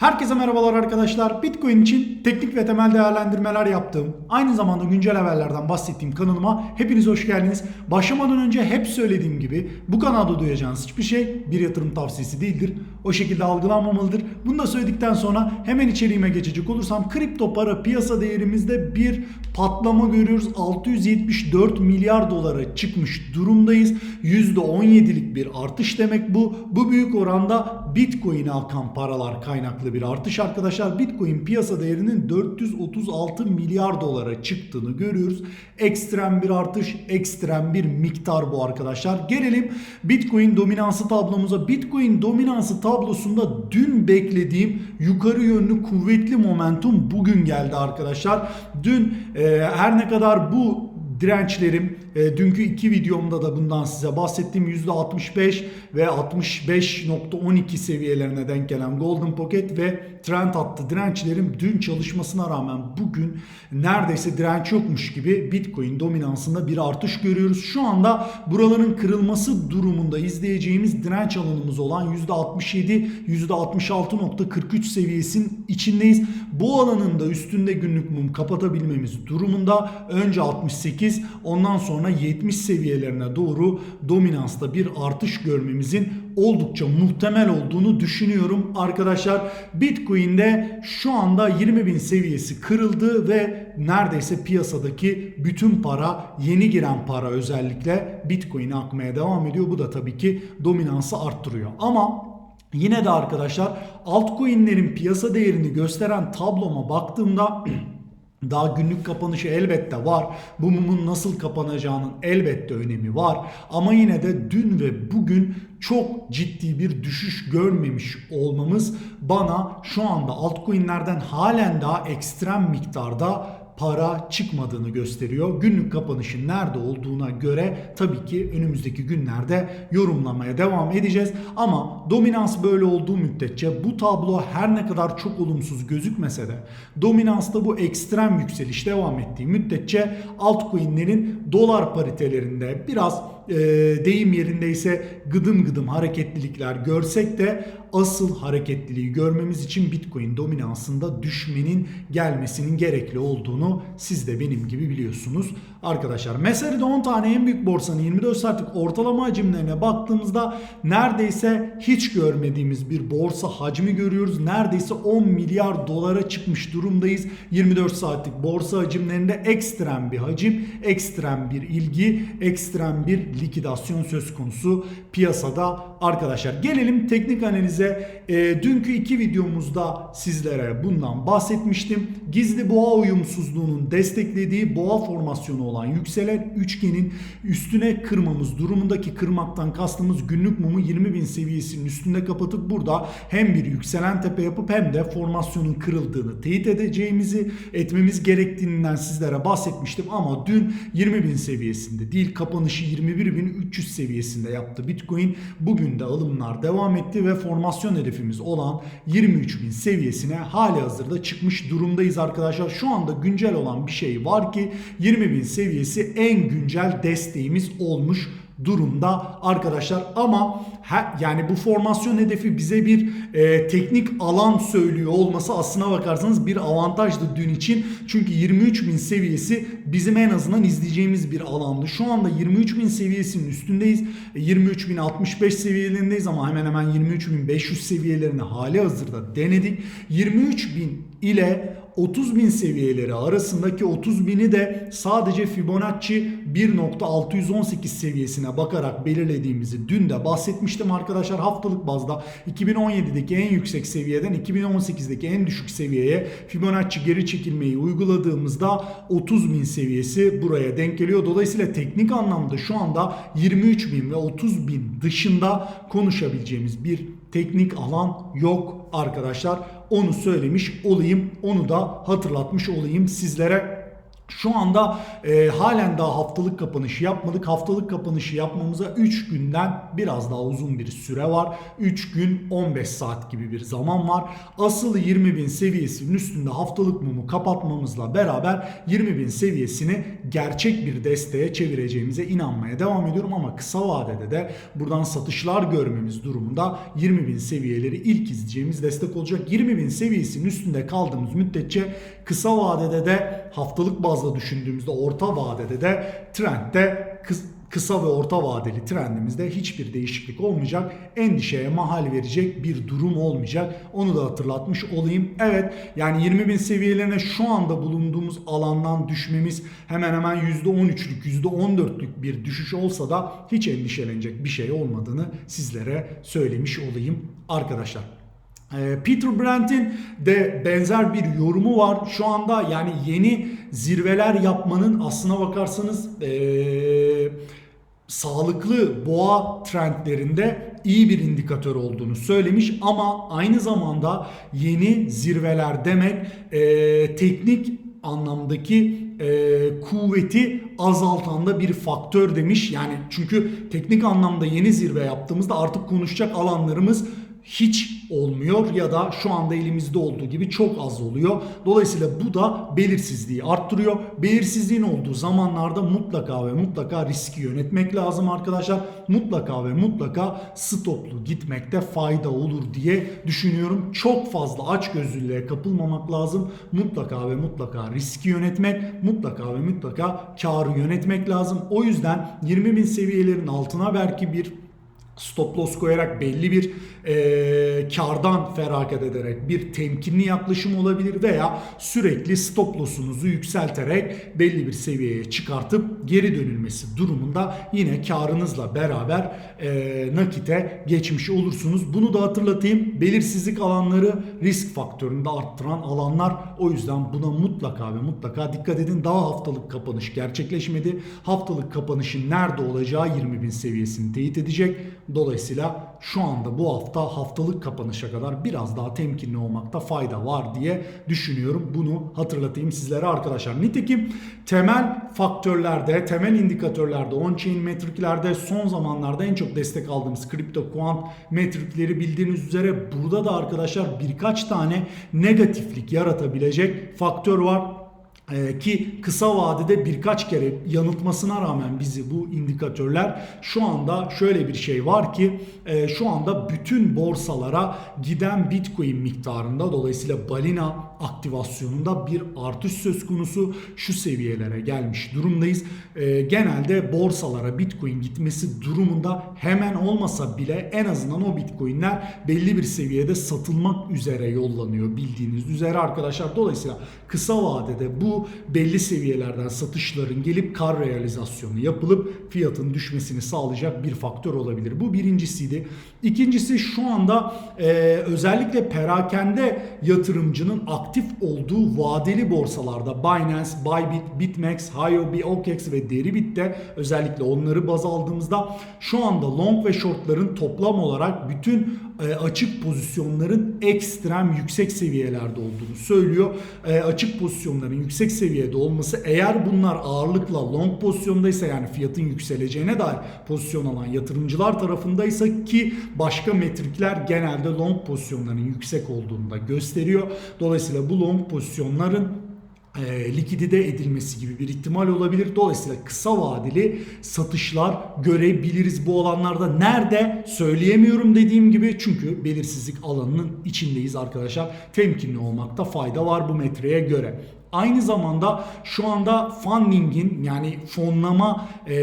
Herkese merhabalar arkadaşlar. Bitcoin için teknik ve temel değerlendirmeler yaptığım, aynı zamanda güncel haberlerden bahsettiğim kanalıma hepiniz hoş geldiniz. Başlamadan önce hep söylediğim gibi bu kanalda duyacağınız hiçbir şey bir yatırım tavsiyesi değildir. O şekilde algılanmamalıdır. Bunu da söyledikten sonra hemen içeriğime geçecek olursam kripto para piyasa değerimizde bir patlama görüyoruz. 674 milyar dolara çıkmış durumdayız. %17'lik bir artış demek bu. Bu büyük oranda Bitcoin'e akan paralar kaynaklı bir artış arkadaşlar. Bitcoin piyasa değerinin 436 milyar dolara çıktığını görüyoruz. Ekstrem bir artış, ekstrem bir miktar bu arkadaşlar. Gelelim Bitcoin dominansı tablomuza. Bitcoin dominansı tablosunda dün beklediğim yukarı yönlü kuvvetli momentum bugün geldi arkadaşlar. Dün e, her ne kadar bu dirençlerim e, dünkü iki videomda da bundan size bahsettiğim %65 ve 65.12 seviyelerine denk gelen Golden Pocket ve trend hattı dirençlerim dün çalışmasına rağmen bugün neredeyse direnç yokmuş gibi Bitcoin dominansında bir artış görüyoruz. Şu anda buraların kırılması durumunda izleyeceğimiz direnç alanımız olan %67 %66.43 seviyesinin içindeyiz. Bu alanın da üstünde günlük mum kapatabilmemiz durumunda önce 68 ondan sonra 70 seviyelerine doğru dominansta bir artış görmemizin oldukça muhtemel olduğunu düşünüyorum arkadaşlar. Bitcoin'de şu anda 20 bin seviyesi kırıldı ve neredeyse piyasadaki bütün para yeni giren para özellikle Bitcoin'e akmaya devam ediyor. Bu da tabii ki dominansı arttırıyor. Ama Yine de arkadaşlar altcoin'lerin piyasa değerini gösteren tabloma baktığımda Daha günlük kapanışı elbette var. Bu mumun nasıl kapanacağının elbette önemi var. Ama yine de dün ve bugün çok ciddi bir düşüş görmemiş olmamız bana şu anda altcoin'lerden halen daha ekstrem miktarda para çıkmadığını gösteriyor. Günlük kapanışın nerede olduğuna göre tabii ki önümüzdeki günlerde yorumlamaya devam edeceğiz. Ama dominans böyle olduğu müddetçe bu tablo her ne kadar çok olumsuz gözükmese de dominansta bu ekstrem yükseliş devam ettiği müddetçe altcoin'lerin dolar paritelerinde biraz e, deyim yerindeyse gıdım gıdım hareketlilikler görsek de asıl hareketliliği görmemiz için Bitcoin dominansında düşmenin gelmesinin gerekli olduğunu siz de benim gibi biliyorsunuz. Arkadaşlar Mesari'de 10 tane en büyük borsanın 24 saatlik ortalama hacimlerine baktığımızda neredeyse hiç görmediğimiz bir borsa hacmi görüyoruz. Neredeyse 10 milyar dolara çıkmış durumdayız. 24 saatlik borsa hacimlerinde ekstrem bir hacim, ekstrem bir ilgi, ekstrem bir likidasyon söz konusu piyasada arkadaşlar. Gelelim teknik analize. E, dünkü iki videomuzda sizlere bundan bahsetmiştim. Gizli boğa uyumsuzluğunun desteklediği boğa formasyonu olan yükselen üçgenin üstüne kırmamız durumundaki kırmaktan kastımız günlük mumu 20 bin seviyesinin üstünde kapatıp burada hem bir yükselen tepe yapıp hem de formasyonun kırıldığını teyit edeceğimizi etmemiz gerektiğinden sizlere bahsetmiştim ama dün 20 bin seviyesinde değil kapanışı 21.300 seviyesinde yaptı Bitcoin. Bugün de alımlar devam etti ve formasyon hedefimiz olan 23.000 seviyesine hali hazırda çıkmış durumdayız arkadaşlar. Şu anda güncel olan bir şey var ki 20.000 seviyesi en güncel desteğimiz olmuş durumda arkadaşlar. Ama he, yani bu formasyon hedefi bize bir e, teknik alan söylüyor olması aslına bakarsanız bir avantajdı dün için. Çünkü 23.000 seviyesi bizim en azından izleyeceğimiz bir alandı. Şu anda 23.000 seviyesinin üstündeyiz. 23.065 seviyelerindeyiz ama hemen hemen 23.500 seviyelerini hali hazırda denedik. 23.000 ile 30 bin seviyeleri arasındaki 30 bini de sadece Fibonacci 1.618 seviyesine bakarak belirlediğimizi dün de bahsetmiştim arkadaşlar haftalık bazda 2017'deki en yüksek seviyeden 2018'deki en düşük seviyeye Fibonacci geri çekilmeyi uyguladığımızda 30 bin seviyesi buraya denk geliyor. Dolayısıyla teknik anlamda şu anda 23 bin ve 30 bin dışında konuşabileceğimiz bir teknik alan yok arkadaşlar. Onu söylemiş olayım. Onu da hatırlatmış olayım sizlere. Şu anda e, halen daha haftalık kapanışı yapmadık. Haftalık kapanışı yapmamıza 3 günden biraz daha uzun bir süre var. 3 gün 15 saat gibi bir zaman var. Asıl 20.000 seviyesinin üstünde haftalık mumu kapatmamızla beraber 20.000 seviyesini gerçek bir desteğe çevireceğimize inanmaya devam ediyorum. Ama kısa vadede de buradan satışlar görmemiz durumunda 20.000 seviyeleri ilk izleyeceğimiz destek olacak. 20.000 seviyesinin üstünde kaldığımız müddetçe kısa vadede de haftalık bazda düşündüğümüzde orta vadede de trendde kıs- kısa ve orta vadeli trendimizde hiçbir değişiklik olmayacak. Endişeye mahal verecek bir durum olmayacak. Onu da hatırlatmış olayım. Evet yani 20 bin seviyelerine şu anda bulunduğumuz alandan düşmemiz hemen hemen %13'lük %14'lük bir düşüş olsa da hiç endişelenecek bir şey olmadığını sizlere söylemiş olayım arkadaşlar. Ee, Peter Brandt'in de benzer bir yorumu var. Şu anda yani yeni zirveler yapmanın aslına bakarsanız ee, sağlıklı boğa trendlerinde iyi bir indikatör olduğunu söylemiş ama aynı zamanda yeni zirveler demek ee, teknik anlamdaki e, kuvveti azaltan da bir faktör demiş. Yani çünkü teknik anlamda yeni zirve yaptığımızda artık konuşacak alanlarımız hiç olmuyor ya da şu anda elimizde olduğu gibi çok az oluyor. Dolayısıyla bu da belirsizliği arttırıyor. Belirsizliğin olduğu zamanlarda mutlaka ve mutlaka riski yönetmek lazım arkadaşlar. Mutlaka ve mutlaka stoplu gitmekte fayda olur diye düşünüyorum. Çok fazla açgözlülüğe kapılmamak lazım. Mutlaka ve mutlaka riski yönetmek, mutlaka ve mutlaka karı yönetmek lazım. O yüzden 20 bin seviyelerin altına belki bir stop loss koyarak belli bir e, kardan feragat ederek bir temkinli yaklaşım olabilir veya sürekli stop loss'unuzu yükselterek belli bir seviyeye çıkartıp geri dönülmesi durumunda yine karınızla beraber e, nakite geçmiş olursunuz. Bunu da hatırlatayım. Belirsizlik alanları risk faktörünü de arttıran alanlar. O yüzden buna mutlaka ve mutlaka dikkat edin. Daha haftalık kapanış gerçekleşmedi. Haftalık kapanışın nerede olacağı 20 bin seviyesini teyit edecek. Dolayısıyla şu anda bu hafta haftalık kapanışa kadar biraz daha temkinli olmakta fayda var diye düşünüyorum. Bunu hatırlatayım sizlere arkadaşlar. Nitekim temel faktörlerde, temel indikatörlerde, on-chain metriklerde son zamanlarda en çok destek aldığımız kripto kuant metrikleri bildiğiniz üzere burada da arkadaşlar birkaç tane negatiflik yaratabilecek faktör var. Ee, ki kısa vadede birkaç kere yanıltmasına rağmen bizi bu indikatörler şu anda şöyle bir şey var ki e, şu anda bütün borsalara giden Bitcoin miktarında dolayısıyla balina aktivasyonunda bir artış söz konusu şu seviyelere gelmiş durumdayız. E, genelde borsalara Bitcoin gitmesi durumunda hemen olmasa bile en azından o Bitcoin'ler belli bir seviyede satılmak üzere yollanıyor bildiğiniz üzere arkadaşlar. Dolayısıyla kısa vadede bu belli seviyelerden satışların gelip kar realizasyonu yapılıp fiyatın düşmesini sağlayacak bir faktör olabilir. Bu birincisiydi. İkincisi şu anda e, özellikle perakende yatırımcının aktif olduğu vadeli borsalarda Binance, Bybit, Bitmex, Huobi, OKEx ve Deribit'te özellikle onları baz aldığımızda şu anda long ve shortların toplam olarak bütün açık pozisyonların ekstrem yüksek seviyelerde olduğunu söylüyor. E, açık pozisyonların yüksek seviyede olması eğer bunlar ağırlıkla long pozisyondaysa yani fiyatın yükseleceğine dair pozisyon alan yatırımcılar tarafındaysa ki başka metrikler genelde long pozisyonların yüksek olduğunu da gösteriyor. Dolayısıyla bu long pozisyonların e, likidite edilmesi gibi bir ihtimal olabilir. Dolayısıyla kısa vadeli satışlar görebiliriz bu alanlarda. Nerede söyleyemiyorum dediğim gibi çünkü belirsizlik alanının içindeyiz arkadaşlar. Temkinli olmakta fayda var bu metreye göre. Aynı zamanda şu anda funding'in yani fonlama e,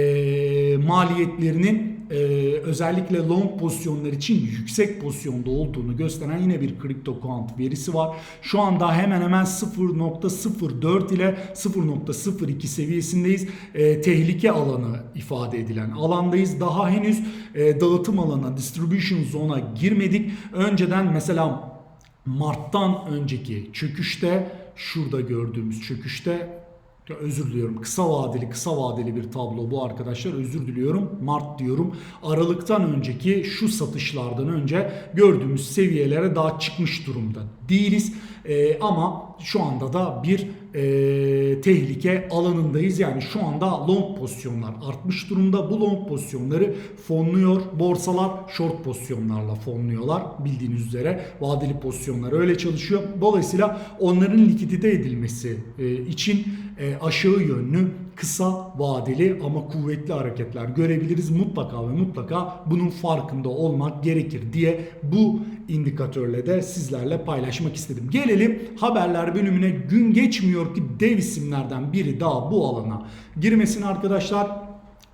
maliyetlerinin e, özellikle long pozisyonlar için yüksek pozisyonda olduğunu gösteren yine bir kripto kuant verisi var. Şu anda hemen hemen 0.04 ile 0.02 seviyesindeyiz. E, tehlike alanı ifade edilen alandayız. Daha henüz e, dağıtım alanına, distribution zone'a girmedik. Önceden mesela Mart'tan önceki çöküşte şurada gördüğümüz çöküşte özür diliyorum. Kısa vadeli kısa vadeli bir tablo bu arkadaşlar. Özür diliyorum. Mart diyorum. Aralıktan önceki şu satışlardan önce gördüğümüz seviyelere daha çıkmış durumda değiliz. Ee, ama şu anda da bir e, tehlike alanındayız. Yani şu anda long pozisyonlar artmış durumda. Bu long pozisyonları fonluyor. Borsalar short pozisyonlarla fonluyorlar. Bildiğiniz üzere vadeli pozisyonlar öyle çalışıyor. Dolayısıyla onların likidite edilmesi e, için e, aşağı yönlü kısa vadeli ama kuvvetli hareketler görebiliriz. Mutlaka ve mutlaka bunun farkında olmak gerekir diye bu indikatörle de sizlerle paylaşmak istedim. Gelelim haberler bölümüne gün geçmiyor ki dev isimlerden biri daha bu alana girmesin arkadaşlar.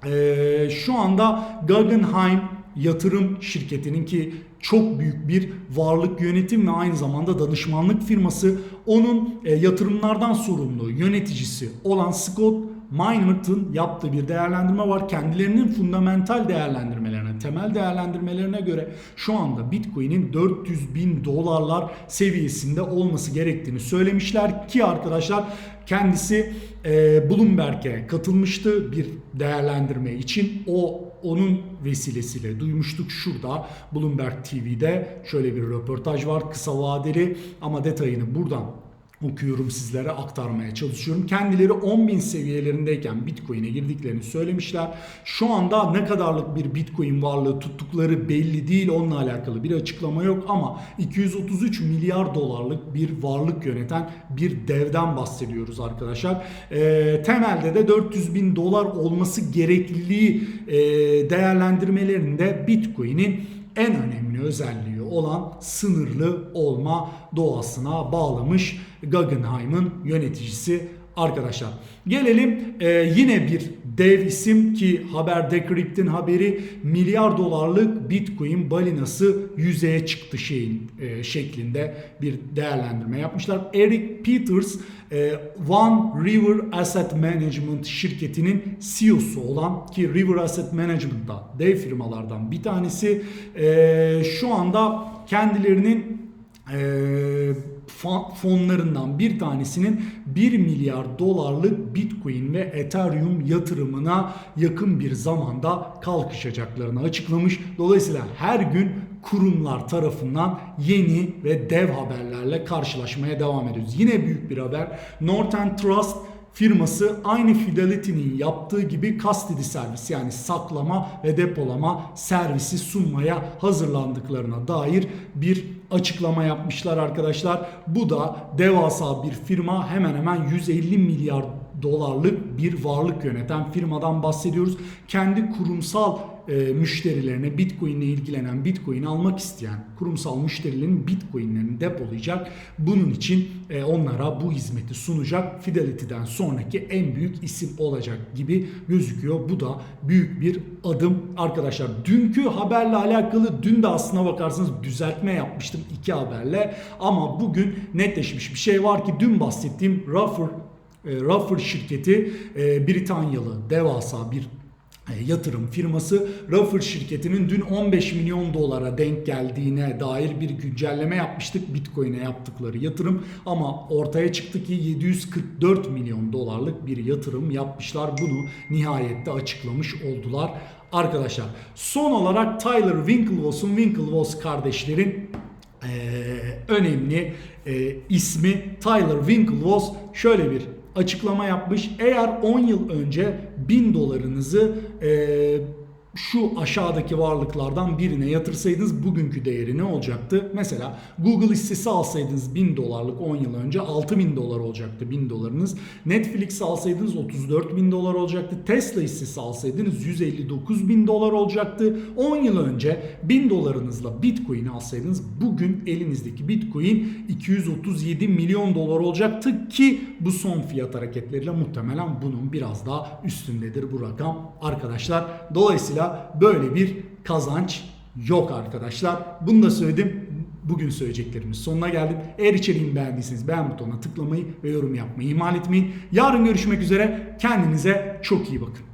Ee, şu anda Guggenheim yatırım şirketinin ki çok büyük bir varlık yönetim ve aynı zamanda danışmanlık firması onun e, yatırımlardan sorumlu yöneticisi olan Scott Meinert'ın yaptığı bir değerlendirme var. Kendilerinin fundamental değerlendirmelerine, temel değerlendirmelerine göre şu anda Bitcoin'in 400 bin dolarlar seviyesinde olması gerektiğini söylemişler ki arkadaşlar kendisi e, Bloomberg'e katılmıştı bir değerlendirme için. O onun vesilesiyle duymuştuk şurada Bloomberg TV'de şöyle bir röportaj var kısa vadeli ama detayını buradan okuyorum sizlere aktarmaya çalışıyorum. Kendileri 10.000 seviyelerindeyken Bitcoin'e girdiklerini söylemişler. Şu anda ne kadarlık bir Bitcoin varlığı tuttukları belli değil. Onunla alakalı bir açıklama yok ama 233 milyar dolarlık bir varlık yöneten bir devden bahsediyoruz arkadaşlar. E, temelde de 400 bin dolar olması gerekliliği e, değerlendirmelerinde Bitcoin'in en önemli özelliği olan sınırlı olma doğasına bağlamış Guggenheim'ın yöneticisi arkadaşlar. Gelelim e, yine bir dev isim ki haber Decrypt'in haberi milyar dolarlık Bitcoin balinası yüzeye çıktı şeyin e, şeklinde bir değerlendirme yapmışlar. Eric Peters e, One River Asset Management şirketinin CEO'su olan ki River Asset Management'da dev firmalardan bir tanesi e, şu anda kendilerinin e, fonlarından bir tanesinin 1 milyar dolarlık Bitcoin ve Ethereum yatırımına yakın bir zamanda kalkışacaklarını açıklamış. Dolayısıyla her gün kurumlar tarafından yeni ve dev haberlerle karşılaşmaya devam ediyoruz. Yine büyük bir haber. Northern Trust firması aynı Fidelity'nin yaptığı gibi custody servis yani saklama ve depolama servisi sunmaya hazırlandıklarına dair bir açıklama yapmışlar arkadaşlar. Bu da devasa bir firma hemen hemen 150 milyar dolarlık bir varlık yöneten firmadan bahsediyoruz. Kendi kurumsal e, müşterilerine Bitcoin ile ilgilenen Bitcoin almak isteyen kurumsal müşterilerin Bitcoin'lerini depolayacak. Bunun için e, onlara bu hizmeti sunacak. Fidelity'den sonraki en büyük isim olacak gibi gözüküyor. Bu da büyük bir adım arkadaşlar. Dünkü haberle alakalı dün de aslına bakarsanız düzeltme yapmıştım iki haberle ama bugün netleşmiş bir şey var ki dün bahsettiğim Ruffer e, Ruffer şirketi e, Britanyalı devasa bir e, yatırım firması Ruffer şirketinin dün 15 milyon dolara denk geldiğine dair bir güncelleme yapmıştık Bitcoin'e yaptıkları yatırım ama ortaya çıktı ki 744 milyon dolarlık bir yatırım yapmışlar. Bunu nihayette açıklamış oldular arkadaşlar. Son olarak Tyler Winklevoss'un Winklevoss kardeşlerin ee, önemli e, ismi Tyler Winklevoss şöyle bir açıklama yapmış. Eğer 10 yıl önce 1000 dolarınızı e, şu aşağıdaki varlıklardan birine yatırsaydınız bugünkü değeri ne olacaktı? Mesela Google hissesi alsaydınız 1000 dolarlık 10 yıl önce 6000 dolar olacaktı 1000 dolarınız. Netflix alsaydınız 34 bin dolar olacaktı. Tesla hissesi alsaydınız 159 bin dolar olacaktı. 10 yıl önce 1000 dolarınızla Bitcoin alsaydınız bugün elinizdeki Bitcoin 237 milyon dolar olacaktı ki bu son fiyat hareketleriyle muhtemelen bunun biraz daha üstündedir bu rakam arkadaşlar. Dolayısıyla böyle bir kazanç yok arkadaşlar. Bunu da söyledim. Bugün söyleyeceklerimin sonuna geldim. Eğer içeriğimi beğendiyseniz beğen butonuna tıklamayı ve yorum yapmayı ihmal etmeyin. Yarın görüşmek üzere. Kendinize çok iyi bakın.